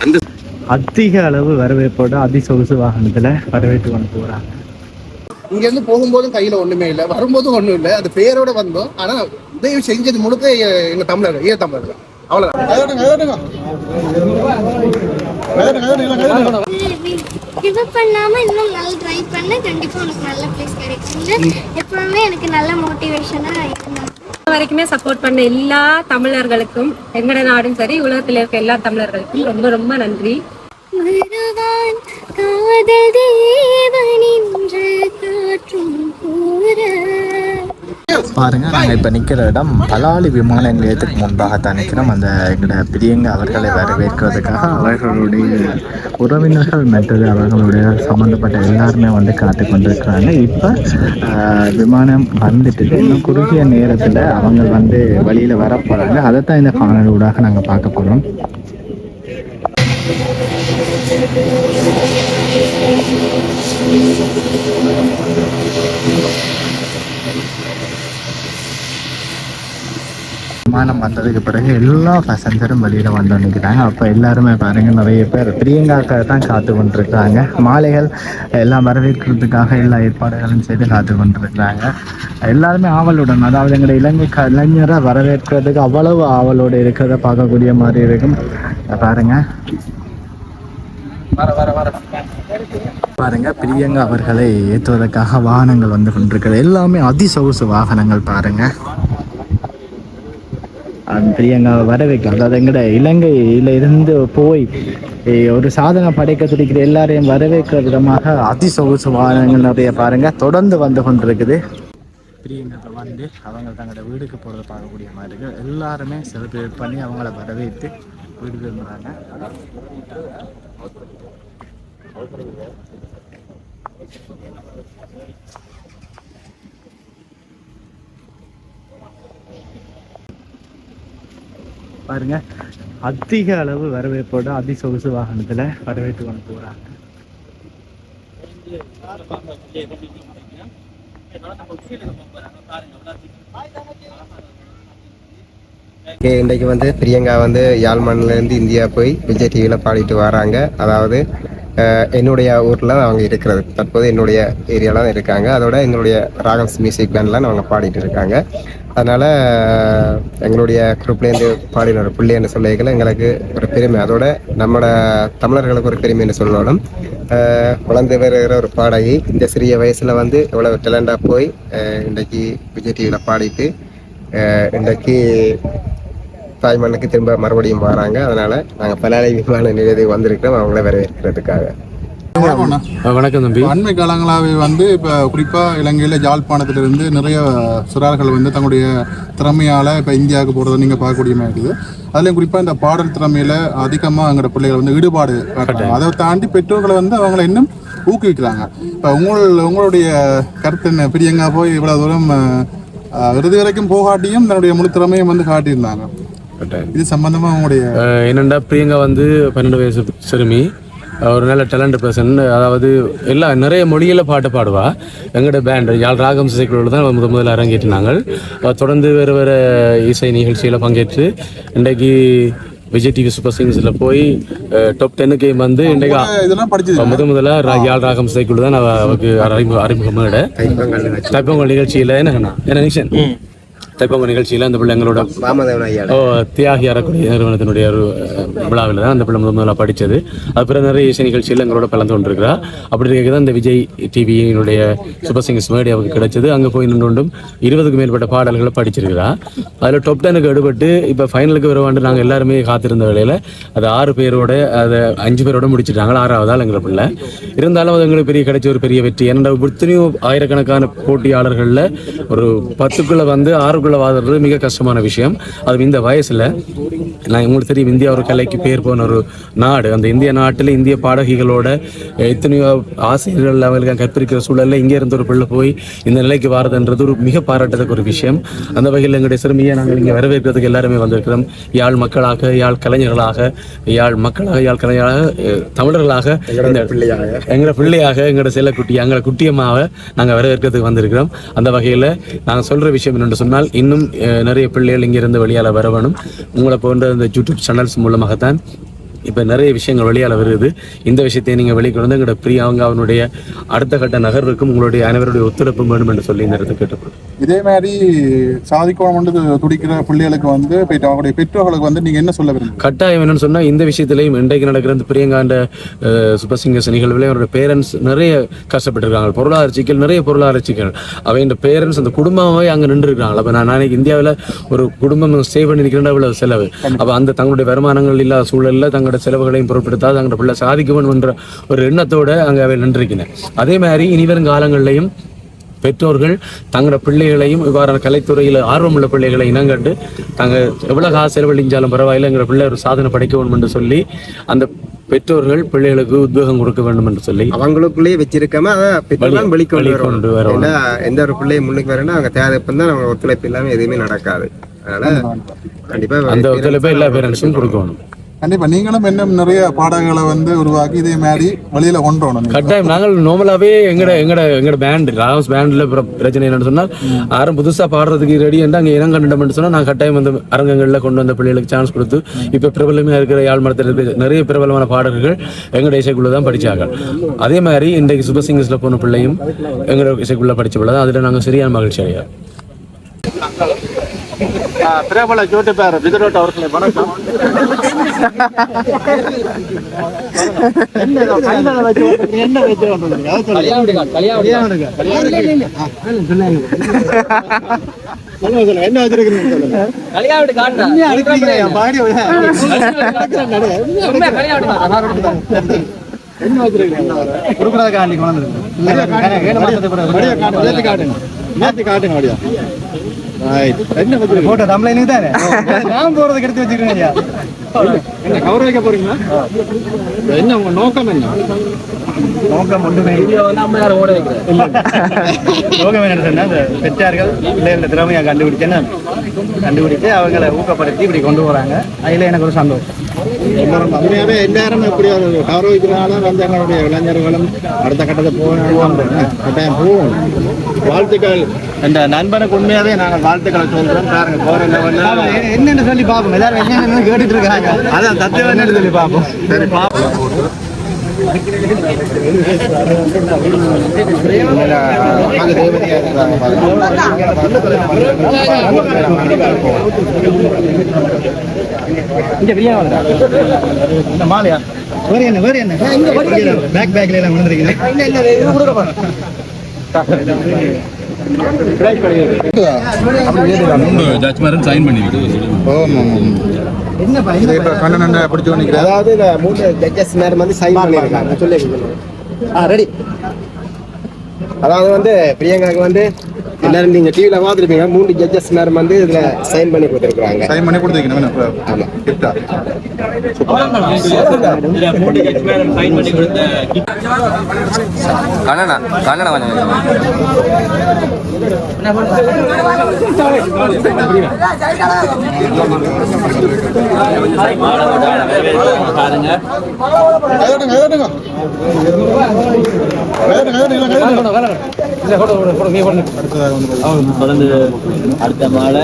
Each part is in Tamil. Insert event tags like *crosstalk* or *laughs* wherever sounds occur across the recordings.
அந்த அதிக அளவு வரவேற்போட அதிசொகுசு வாகனத்துல வரவேற்று கொண்டு போறாங்க. இங்க இருந்து போகும்போதும் கையில ஒண்ணுமே இல்ல. வரும்போதும் ஒண்ணும் இல்ல. அது பேரோட வந்தோம். ஆனா உதவி செஞ்சது முழுக்க எங்க தமிழர் ஈழ தமிழர். அவ்வளவுதான். கிவ் அப் பண்ணாம இன்னும் நல்லா ட்ரை பண்ண. கண்டிப்பா உனக்கு நல்ல பிளேஸ் கிடைக்கும் எப்பவுமே எனக்கு நல்ல மோட்டிவேஷனா இருக்கும் வரைக்குமே சப்போர்ட் பண்ண எல்லா தமிழர்களுக்கும் எங்கட நாடும் சரி உலகத்தில் இருக்க எல்லா தமிழர்களுக்கும் ரொம்ப ரொம்ப நன்றி. காதல் தேவனின்ற காற்றும் கூற. பாருங்க நாங்கள் இப்போ நிற்கிற இடம் பலாலி விமான நிலையத்துக்கு முன்பாக தான் நிற்கிறோம். அந்த எங்களோட பிரியங்க அவர்களை வரவேற்கிறதுக்காக அவர்களுடைய உறவினர்கள் மற்றது அவர்களுடைய சம்மந்தப்பட்ட எல்லாருமே வந்து காத்து கொண்டிருக்கிறாங்க. இப்போ விமானம் வந்துட்டு இன்னும் குறுகிய நேரத்தில் அவங்க வந்து வழியில் வர போகிறாங்க அதை தான் இந்த காணொலி ஊடாக நாங்கள் பார்க்க போகிறோம் விமானம் வந்ததுக்கு பிறகு எல்லா பேசஞ்சரும் வெளியில் வந்து நிற்கிறாங்க அப்போ எல்லாருமே பாருங்க நிறைய பேர். பிரியங்காக்காக தான் காத்து கொண்டிருக்கிறாங்க. மாலைகள் எல்லாம் வரவேற்கிறதுக்காக எல்லா ஏற்பாடுகளும் செய்து காத்து கொண்டிருக்கிறாங்க. எல்லாருமே ஆவலுடன் அதாவது எங்களுடைய இலங்கை கலைஞரை வரவேற்கிறதுக்கு அவ்வளவு ஆவலோடு இருக்கிறத பார்க்கக்கூடிய மாதிரி இருக்கும். பாருங்க. பாருங்க பிரியங்கா அவர்களை ஏற்றுவதற்காக வாகனங்கள் வந்து கொண்டிருக்கிறது. எல்லாமே அதிசொகுசு வாகனங்கள் பாருங்க. பிரியங்கா வர வைக்கும் அதாவது எங்கட இலங்கையில இருந்து போய் ஒரு சாதனை படைக்க துடிக்கிற எல்லாரையும் வரவேற்கிற விதமாக அதிசொகுசு வாகனங்கள் நிறைய பாருங்க தொடர்ந்து வந்து கொண்டிருக்குது. பிரியங்கத்தை வந்து அவங்க தங்களோட வீடுக்கு போகிறத பார்க்கக்கூடிய மாதிரி இருக்கு. எல்லாருமே செலிப்ரேட் பண்ணி அவங்கள வரவேற்று வீடு திரும்புகிறாங்க பாருங்க. அதிக அளவு வரவேற்போட அதிசொகுசு வாகனத்துல வரவேற்று கொண்டு போறாங்க. இன்றைக்கு வந்து பிரியங்கா வந்து யாழ்மண்லேருந்து இந்தியா போய் விஜய் டிவியில் பாடிட்டு வராங்க. அதாவது அஹ், என்னுடைய ஊரில் அவங்க இருக்கிறது. தற்போது என்னுடைய ஏரியாவில் இருக்காங்க. அதோட என்னுடைய ராகம்ஸ் மியூசிக் பேண்ட்லாம் அவங்க பாடிட்டு இருக்காங்க. அதனால் எங்களுடைய குரூப்லேருந்து பாடின ஒரு பிள்ளைன்னு சொல்லிக்கல எங்களுக்கு ஒரு பெருமை. அதோட நம்மளோட தமிழர்களுக்கு ஒரு பெருமைன்னு சொல்லணும். குழந்தை வளர்ந்து வருகிற ஒரு பாடகி இந்த சிறிய வயசில் வந்து எவ்வளோ டேலண்டாக போய் இன்றைக்கு விஜய் டிவியில் பாடிட்டு இன்றைக்கு தாய் மண்ணுக்கு திரும்ப மறுபடியும் வராங்க. அதனால் நாங்கள் பலாலை விமான நிலையத்துக்கு வந்திருக்கிறோம். அவங்கள வரவேற்கிறதுக்காக. வணக்கம் தம்பி. அண்மை காலங்களாகவே வந்து இப்போ குறிப்பாக இலங்கையில் யாழ்ப்பாணத்திலிருந்து நிறைய சிறார்கள் வந்து தங்களுடைய திறமையால் இப்போ இந்தியாவுக்கு போகிறத நீங்கள் பார்க்கக்கூடிய மாதிரி இருக்குது. அதுலேயும் குறிப்பாக இந்த பாடல் திறமையில் அதிகமாக எங்களோட பிள்ளைகள் வந்து ஈடுபாடு அதை தாண்டி பெற்றோர்களை வந்து அவங்கள இன்னும் ஊக்குவிக்கிறாங்க. இப்போ உங்கள் உங்களுடைய கருத்து என்ன? பிரியங்கா போய் இவ்வளோ தூரம் இறுதி வரைக்கும் போகாட்டியும் தன்னுடைய முழு திறமையை வந்து காட்டியிருந்தாங்க. இது சம்பந்தமா உங்களுடைய அஹ் என்னண்டா பிரியங்கா வந்து பன்னெண்டு வயசு சிறுமி. ஒரு நல்ல டேலண்ட் பர்சன் அதாவது எல்லா நிறைய மொழியில் பாட்டு பாடுவா. எங்களோட பேண்ட் யாழ் ராகம் இசைக்குழுவில் தான் முத முதல்ல அரங்கேற்றினாங்க அவ தொடர்ந்து வேறு வேறு இசை நிகழ்ச்சியில் பங்கேற்று இன்றைக்கு விஜய் டிவி சூப்பர் சிங்கர்ஸில் போய் டாப் டென்னுக்கு வந்து இன்றைக்கு இதெல்லாம் படிச்சது. முத முதல்ல யாழ் ராகம் இசைக்குழு தான் அவ- அவருக்கு அறிமுக அறிமுகமாட. தைப்பொங்கல் நிகழ்ச்சியில் என்ன என்ன நிஷன் தைப்பொங்கல் நிகழ்ச்சியில் அந்த பிள்ளைங்களோட வாமதேவன் ஐயா ஓ தியாகி அறக்கூடிய நிறுவனத்தினுடைய ஒரு விழாவில் தான் அந்த பிள்ளை முதல் முதல்ல படித்தது. அது பிறகு நிறைய இசை நிகழ்ச்சியில் எங்களோட கலந்து கொண்டிருக்கிறா அப்படி இருக்க தான் இந்த விஜய் டிவியினுடைய சூப்பர் சிங்கர்ஸ் மேடி அவருக்கு கிடைச்சது. அங்கே போய் நின்று கொண்டும் இருபதுக்கு மேற்பட்ட பாடல்களை படிச்சிருக்கிறா அதில் டாப் டெனுக்கு எடுபட்டு இப்போ ஃபைனலுக்கு வருவாண்டு நாங்கள் எல்லாருமே காத்திருந்த வேளையில் அது ஆறு பேரோட அதை அஞ்சு பேரோட முடிச்சிட்டாங்க. ஆறாவது ஆள் எங்களை பிள்ளை. இருந்தாலும் அது எங்களுக்கு பெரிய கிடைச்ச ஒரு பெரிய வெற்றி. ஏன்னா எத்தனையோ ஆயிரக்கணக்கான போட்டியாளர்களில் ஒரு பத்துக்குள்ளே வந்து ஆறுக்குள்ளே வாடுறது மிக கஷ்டமான விஷயம். அது இந்த வயசில் நான் உங்களுக்கு தெரியும் இந்தியா ஒரு கலைக்கு பேர் போன ஒரு நாடு. அந்த இந்திய நாட்டில் இந்திய பாடகிகளோட எத்தனையோ ஆசிரியர்கள் அவங்களுக்கு கற்பிக்கிற சூழலில் இங்கே இருந்த ஒரு பிள்ளை போய் இந்த நிலைக்கு வாரதுன்றது ஒரு மிக பாராட்டத்தக்க ஒரு விஷயம். அந்த வகையில் எங்களுடைய சிறுமியை நாங்கள் இங்கே வரவேற்கிறதுக்கு எல்லாருமே வந்திருக்கிறோம். யாழ் மக்களாக யாழ் கலைஞர்களாக யாழ் மக்களாக யாழ் கலைஞராக தமிழர்களாக இந்த எங்களோட பிள்ளையாக எங்களோட செல்லக்குட்டி எங்களோட குட்டியம்மாவை நாங்கள் வரவேற்கிறதுக்கு வந்திருக்கிறோம். அந்த வகையில் நாங்கள் சொல்கிற விஷயம் என்னென்று சொன்னால் இன்னும் நிறைய பிள்ளைகள் இங்கிருந்து வெளியால் வரவேணும் உங்களை போன்ற இந்த யூடியூப் சேனல்ஸ் மூலமாகத்தான் இப்போ நிறைய விஷயங்கள் வெளியால் வருது. இந்த விஷயத்தை நீங்கள் வெளிக்கொண்டு எங்களோட பிரியாங்க அவனுடைய அடுத்த கட்ட நகர்வுக்கும் உங்களுடைய அனைவருடைய ஒத்துழைப்பும் வேணும் என்று சொல்லி இந்த இடத்துக்கு கேட்டுக்கொள்கிறேன் இதே மாதிரி சாதிக்கோணம் வந்து துடிக்கிற பிள்ளைகளுக்கு வந்து போயிட்டு அவங்களுடைய பெற்றோர்களுக்கு வந்து நீங்க என்ன சொல்ல விரும்புறீங்க? கட்டாயம் என்னன்னு சொன்னால் இந்த விஷயத்திலையும் இன்றைக்கு நடக்கிற இந்த பிரியங்காண்ட சூப்பர் சிங்கர்ஸ் நிகழ்வில் அவரோட பேரண்ட்ஸ் நிறைய கஷ்டப்பட்டிருக்காங்க. பொருளாதார சிக்கல் நிறைய பொருளாதார சிக்கல் அவையின் பேரண்ட்ஸ் அந்த குடும்பமாகவே அங்கே நின்றுருக்காங்க அப்போ நான் நாளைக்கு இந்தியாவில் ஒரு குடும்பம் சேவ் பண்ணி நிற்கிறேன் அவ்வளவு செலவு அப்போ அந்த தங்களுடைய வருமானங்கள் இல்லாத சூழலில் தங்களோட செலவுகளையும் பொருட்படுத்தாது. தங்களோட பிள்ளை சாதிக்க என்ற ஒரு எண்ணத்தோட அங்கே அவை நின்றிருக்கிறேன் அதே மாதிரி இனி வரும் காலங்களிலையும் பெற்றோர்கள் தங்களோட பிள்ளைகளையும் இவ்வாறான கலைத்துறையில் ஆர்வமுள்ள பிள்ளைகளை இனங்கண்டு தாங்கள் எவ்வளோ காசு செலவழிஞ்சாலும் பரவாயில்லை எங்கள் பிள்ளை ஒரு சாதனை படைக்க வேண்டும் என்று சொல்லி அந்த பெற்றோர்கள் பிள்ளைகளுக்கு உத்வேகம் கொடுக்க வேண்டும் என்று சொல்லி அவங்களுக்குள்ளேயே வச்சிருக்காம பெற்றோர்கள் வெளி- வெளிக்கொண்டு. ஏன்னா எந்த ஒரு பிள்ளையை முன்னுக்கு வரேன்னா அவங்க தேவைப்பம் தான் அவங்க ஒத்துழைப்பு இல்லாம எதுவுமே நடக்காது. அதனால கண்டிப்பா அந்த ஒத்துழைப்பை எல்லா பேரண்ட்ஸும் கொடுக்கணும். கண்டிப்பா. நீங்களும் இன்னும் நிறைய பாடல்களை வந்து உருவாக்கி இதே மாதிரி வெளியில கொண்டு வரணும் நீங்க. கட்டாயம். நாங்கள் நார்மலாகவே எங்கட எங்கட எங்கட பேண்ட் ராவஸ் பேண்டில் பிரச்சனை என்னன்னு சொன்னால் யாரும் புதுசாக பாடுறதுக்கு ரெடி என்று அங்கே இனம் கண்டுட்டோம்னு சொன்னால் நான் கட்டாயம் வந்து அரங்கங்களில் கொண்டு வந்த பிள்ளைகளுக்கு சான்ஸ் கொடுத்து இப்போ பிரபலமாக இருக்கிற யாழ் மரத்தில் இருக்கிற நிறைய பிரபலமான பாடல்கள் எங்களோட இசைக்குள்ளே தான் படித்தாங்க அதே மாதிரி இன்றைக்கு சுபசிங்கர்ஸில் போன பிள்ளையும் எங்களோட இசைக்குள்ளே படித்த பிள்ளை தான் அதில் நாங்கள் சரியான மகிழ்ச்சி அடையா பிரபல ஜோட்டிப்பார் விதரோட் அவர்களை வணக்கம். என்ன வச்சு என்ன வச்சிருக்கீங்க? குடுக்குறதுக்காண்டி கொண்டு காட்டுங்க போட்டோ தமிழ் தானே? *laughs* நான் போறதுக்கு எடுத்து வச்சுக்கிறேன் ஐயா என்ன கவர் வைக்க போறீங்களா? என்ன உங்க நோக்கம் என்ன? நோக்கம் ஒன்றுமே நோக்கம் என்ன சொன்னா இந்த பெற்றார்கள் பிள்ளைகள திறமையா கண்டுபிடிச்சேன்னு கண்டுபிடிச்சு அவங்கள ஊக்கப்படுத்தி இப்படி கொண்டு போறாங்க. அதுல எனக்கு ஒரு சந்தோஷம். உண்மையாவே எல்லாரும் இப்படி ஒரு கவர் வைக்கிறனால வந்து எங்களுடைய இளைஞர்களும் அடுத்த கட்டத்தை போகணும் கட்டாயம் போகணும் வாழ்த்துக்கள். இந்த நண்பனுக்கு உண்மையாவே நாங்கள் வாழ்த்துக்களை சொல்றோம். பாருங்க போற லெவல்ல. என்னன்னு சொல்லி பார்ப்போம். எல்லாரும் என்னென்னு கேட்டுட்டு இருக்காங்க. அதான் தத்துவம் என்னன்னு சொல்லி பார்ப்போம். சரி பார்ப்போம். இங்க பிரியா இந்த மாலையா வேற என்ன? வேற என்ன? பேக் பேக்ல எல்லாம் விழுந்துருக்கீங்க. இல்ல இல்ல இது அதாவது இந்த மூணு ஜட்ஜஸ் நேரம் வந்து சைன் பண்ணியிருக்காங்க சொல்லி ஆ ரெடி அதாவது வந்து பிரியங்காக்கு வந்து எல்லாரும் நீங்க டிவில பார்த்துருப்பீங்க மூணு ஜட்ஜஸ் நேரம் வந்து இதுல சைன் பண்ணி கொடுத்துருக்காங்க சைன் பண்ணி கொடுத்துருக்கீங்க ஆமா கிஃப்டா கண்ணனா கண்ணனா கொஞ்சம் தொடர்ந்து அடுத்த மாலை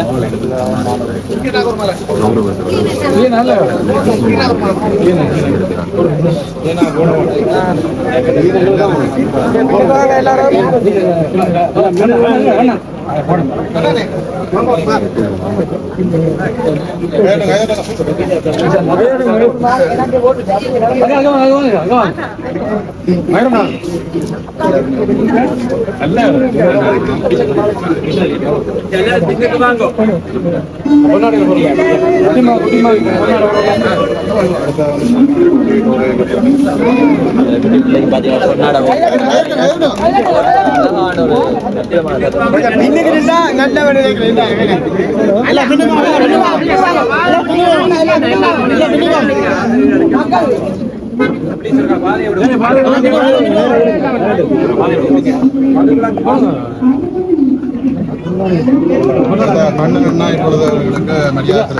எல்லாரும் பொன்னாட கண்ணன் இப்பொழுது செலுத்தார். எல்லாருக்குமே மாலை மரியாதை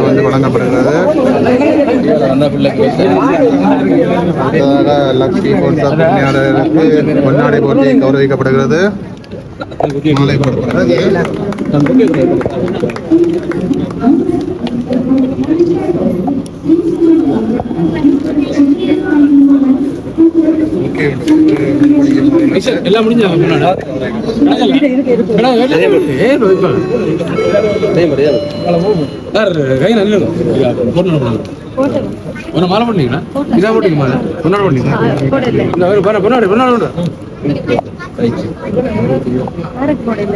வந்து வழங்கப்படுகிறது லக்ஷ்மி போன்ற பொன்னாடை போட்டி கௌரவிக்கப்படுகிறது மாலை போடப்படுகிறது எல்லாம் முடிஞ்சா ஒரு மாலை பண்ணீங்களா இதா போட்டீங்க மாலை. பொன்னாடு பண்ணீங்க இந்த ஒரு பொண்ணு பொன்னாடு பொன்னாடு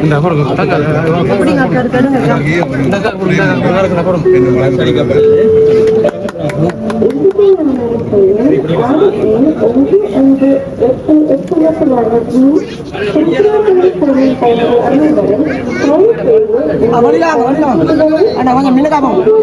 இந்த அப்புறம் தாங்க இந்த அக்கா கொடுங்க,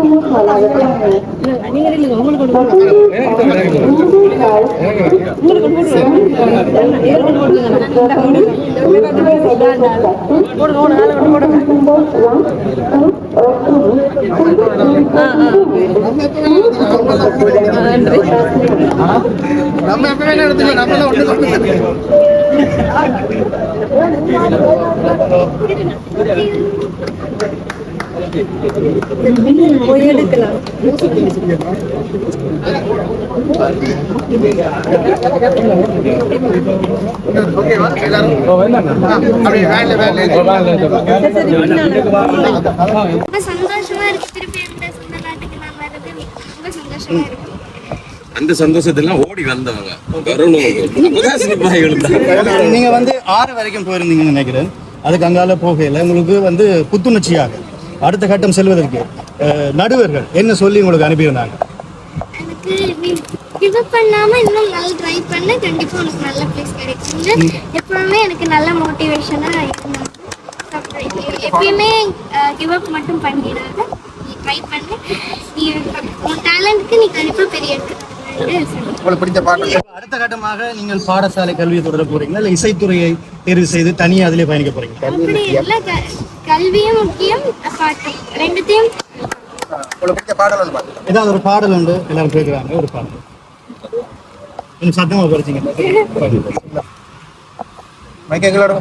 நம்ம எப்பவுமே என்ன எடுத்துக்கோ நம்மள ஒண்ணு கொண்டு ஓகேவா எல்லாரும் ஆ, அப்படியே வேலை வேலை ரொம்ப சந்தோஷமா இருக்கு திருப்பி சொந்த நாட்டுக்கு நான் வர்றது ரொம்ப சந்தோஷமா இருக்கு அந்த சந்தோஷத்தெல்லாம் ஓடி வந்தவங்க நீங்க வந்து ஆறு வரைக்கும் போயிருந்தீங்கன்னு நினைக்கிறேன். அதுக்கு அங்கால போகையில உங்களுக்கு வந்து புத்துணர்ச்சியாக. அடுத்த கட்டம் செல்வதற்கு நடுவர்கள் என்ன சொல்லி உங்களுக்கு அனுப்பியிருந்தாங்க? கிவ் அப் பண்ணாம இன்னும் நல்லா ட்ரை பண்ண கண்டிப்பா உனக்கு நல்ல பிளேஸ் கிடைக்கும்னு. எப்பவுமே எனக்கு நல்ல மோட்டிவேஷனா இருந்தாங்க எப்பயுமே கிவ் அப் மட்டும் பண்ணிடாத. நீ ட்ரை பண்ணு. நீ உன் டேலண்ட்க்கு நீ கண்டிப்பா பெரிய அடுத்த கட்டமாக நீங்கள் பாடசாலை கல்வியை தொடர போறீங்களா? இல்ல இசைத்துறையை தேர்வு செய்து தனியாக அதிலே பயணிக்க போறீங்க கல்வியும் முக்கியம் பாட்டும் ரெண்டுத்தையும் ஏதாவது ஒரு பாடல் உண்டு எல்லாரும் கேட்குறாங்க ஒரு பாடல். கொஞ்சம் சத்தமாக படிச்சிங்க. மைக் எங்களோட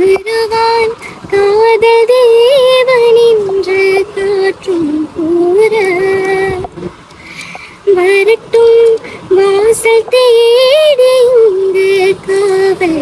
வருவான் காதல் தேவன் என்று காற்றும் கூற. வரட்டும் வாசல் தேடி காவல்.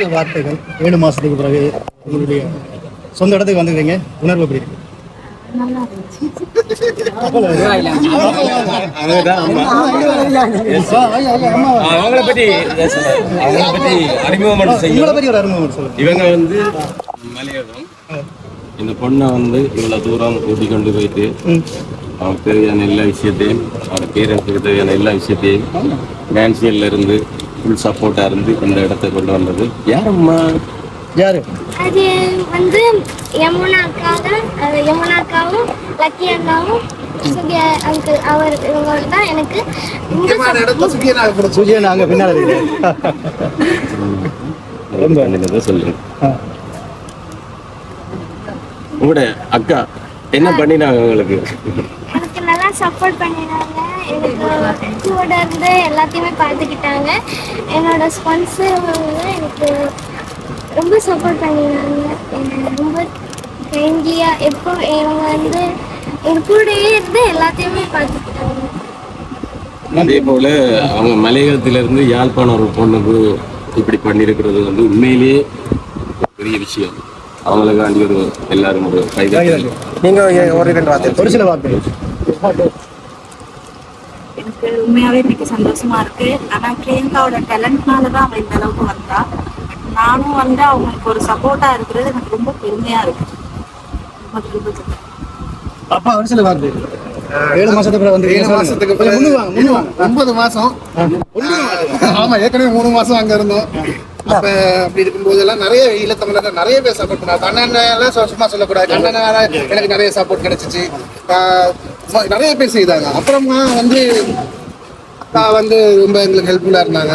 சில வார்த்தைகள் ஏழு மாசத்துக்கு பிறகு உங்களுடைய சொந்த இடத்துக்கு வந்துருக்கீங்க. உணர்வு எப்படி இருக்கு? அவங்கள பத்தி. அவங்கள பத்தி அறிமுகம் இவங்க வந்து மலையாளம் இந்த பொண்ணை வந்து இவ்வளவு தூரம் கூட்டி கொண்டு போயிட்டு அவனுக்கு தேவையான எல்லா விஷயத்தையும் அவனோட பேரண்ட்ஸுக்கு தேவையான எல்லா விஷயத்தையும் டான்சியல்ல இருந்து ஃபுல் சப்போர்ட்டா இருந்து இந்த இடத்த கொண்டு வந்தது. யாரம்மா? யாரு? அது வந்து யமுனா அக்கா தான் யமுனா அக்காவும் லக்கி அக்காவும் சுகியா அங்கிள் அவர் இவங்க தான் எனக்கு இந்த முக்கியமான இடத்த சுகிய நாங்கள் கொடுத்து சுஜியா நாங்க பின்னால் இருக்கீங்க ரொம்ப சொல்லுங்க உங்களோட அக்கா என்ன பண்ணினாங்க உங்களுக்கு? நல்லா சப்போர்ட் பண்ணினாங்க. எனக்கு கூட இருந்து எல்லாத்தையுமே பார்த்துக்கிட்டாங்க. என்னோட ஸ்பான்சர் வந்து எனக்கு ரொம்ப சப்போர்ட் பண்ணினாங்க. ரொம்ப ஃப்ரெண்ட்லியாக எப்போ இவங்க வந்து என் கூடயே இருந்து எல்லாத்தையுமே பார்த்துக்கிட்டாங்க. அதே போல அவங்க மலையகத்திலிருந்து யாழ்ப்பாணம் ஒரு பொண்ணுக்கு இப்படி பண்ணியிருக்கிறது வந்து உண்மையிலேயே ஒரு பெரிய விஷயம். அவங்களுக்காண்டி ஒரு எல்லாரும் ஒரு கைது நீங்க ஒரு ரெண்டு வார்த்தை. ஒரு சில வார்த்தைகள் எனக்கு உண்மையாவே இன்னைக்கு சந்தோஷமா இருக்கு. ஆனா பிரியங்காவோட டேலண்ட்னால தான் அவன் இந்த அளவுக்கு வந்தா. நானும் வந்து அவங்களுக்கு ஒரு சப்போர்ட்டா இருக்கிறது எனக்கு ரொம்ப பெருமையா இருக்கு. அப்பா ஒரு சில வார்த்தைகள் ஏழு மாசத்துக்கு அப்புறம் வந்து ஏழு மாசத்துக்கு பிறகு. முன்னு வாங்க முன்னு வாங்க ஒன்பது மாசம். ஆமா ஏற்கனவே மூணு மாசம் அங்க இருந்தோம். அப்ப அப்படி இருக்கும்போது எல்லாம் நிறைய ஈழத்தமிழர்கள் நிறைய பேர் சப்போர்ட் பண்ணாங்க. கண்ணன் சும்மா சொல்லக்கூடாது. கண்ணனால எனக்கு நிறைய சப்போர்ட் கிடைச்சிச்சு. நிறைய பேர் செய்தாங்க. அப்புறமா வந்து வந்து ரொம்ப எங்களுக்கு ஹெல்ப்ஃபுல்லாக இருந்தாங்க.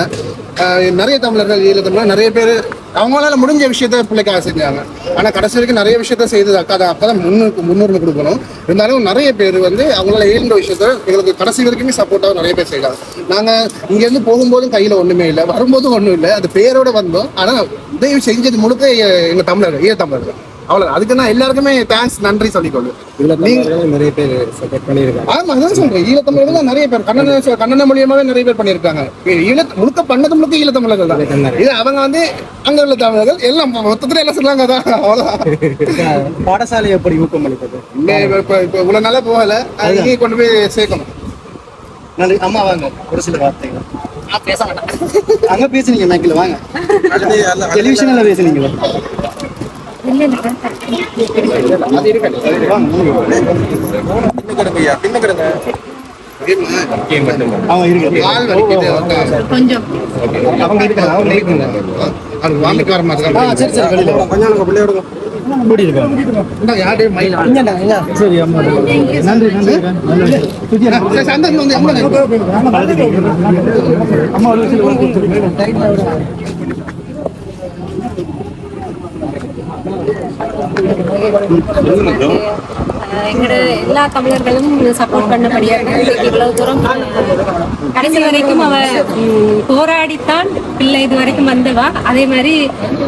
நிறைய தமிழர்கள் ஈழத்தமிழர் நிறைய பேர் அவங்களால முடிஞ்ச விஷயத்த பிள்ளைக்காக செஞ்சாங்க. ஆனால் கடைசி வரைக்கும் நிறைய விஷயத்த செய்தது அக்கா தான். அப்பதான் முன்னுக்கு முன்னுரிமை கொடுக்கணும். இருந்தாலும் நிறைய பேர் வந்து அவங்களால இயன்ற விஷயத்த எங்களுக்கு கடைசி வரைக்குமே சப்போர்ட்டாக நிறைய பேர் செய்யலாம் நாங்கள் இங்கேருந்து போகும்போதும் கையில் ஒன்றுமே இல்லை வரும்போதும் ஒன்றும் இல்லை. அது பேரோட வந்தோம். ஆனால் உதவி செஞ்சது முழுக்க எங்கள் எங்க தமிழர்கள் ஈழ அவ்வளவு அதுக்கு நான் எல்லாருக்குமே தேங்க்ஸ் நன்றி சொல்லிக்கொள்வேன் நீங்க நிறைய பேர் சப்போர்ட் பண்ணியிருக்காங்க. ஆமா அதான் சொல்றேன். ஈழத்தமிழர்கள் தான் நிறைய பேர். கண்ணன கண்ணன மூலியமாவே நிறைய பேர் பண்ணியிருக்காங்க. ஈழ முழுக்க பண்ணது முழுக்க ஈழத்தமிழர்கள் தான். இது அவங்க வந்து அங்க உள்ள தமிழர்கள். எல்லாம் மொத்தத்துல எல்லாம் சொல்லுவாங்க தான் அவ்வளவுதான். *laughs* பாடசாலை எப்படி ஊக்கம் அளிப்பது இல்ல இப்ப இப்ப இப்ப இவ்வளவு நாளா போகல. இங்கே கொண்டு போய் சேர்க்கணும். நன்றி அம்மா வாங்க. ஒரு சில வார்த்தைகள். அங்க பேசுனீங்க மைக்கில் வாங்க. *laughs* டெலிவிஷன்ல பேசுனீங்களா அம்மா நன்றி நன்றி நன்றி சுஜியா சந்தன் வந்து எங்க அம்மா ஒரு சில வார்த்தை அஹ் எங்களோட எல்லா தமிழர்களும் சப்போர்ட் பண்ணபடியாக இவ்வளவு தூரம் கடைசி வரைக்கும் அவ போராடித்தான் பிள்ளை இது வரைக்கும் வந்தவா. அதே மாதிரி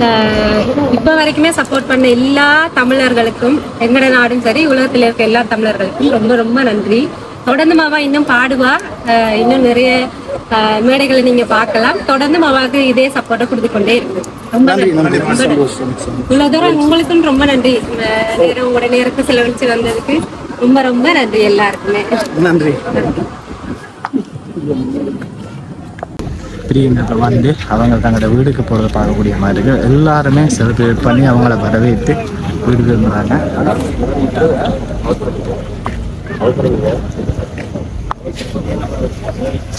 அஹ், இப்ப வரைக்குமே சப்போர்ட் பண்ண எல்லா தமிழர்களுக்கும் எங்கட நாடும் சரி உலகத்துல இருக்க எல்லா தமிழர்களுக்கும் ரொம்ப ரொம்ப நன்றி. தொடர்ந்து மாவா இன்னும் பாடுவா. அஹ், இன்னும் நிறைய மேடைகளை நீங்க பார்க்கலாம். தொடர்ந்து மாவாக்கு இதே சப்போர்ட்டை கொடுத்து கொண்டே இருக்கு. ரொம்ப நன்றி இவ்வளவு தூரம் உங்களுக்கும் ரொம்ப நன்றி. நேரம் உங்களோட நேரத்தை செலவழிச்சு வந்ததுக்கு ரொம்ப ரொம்ப நன்றி எல்லாருக்குமே. நன்றி. பிரியங்கத்தில் வந்து அவங்க தங்களோட வீடுக்கு போகிறத பார்க்கக்கூடிய மாதிரி எல்லாருமே செலிப்ரேட் பண்ணி அவங்கள வரவேற்று வீடு திரும்புகிறாங்க Thank.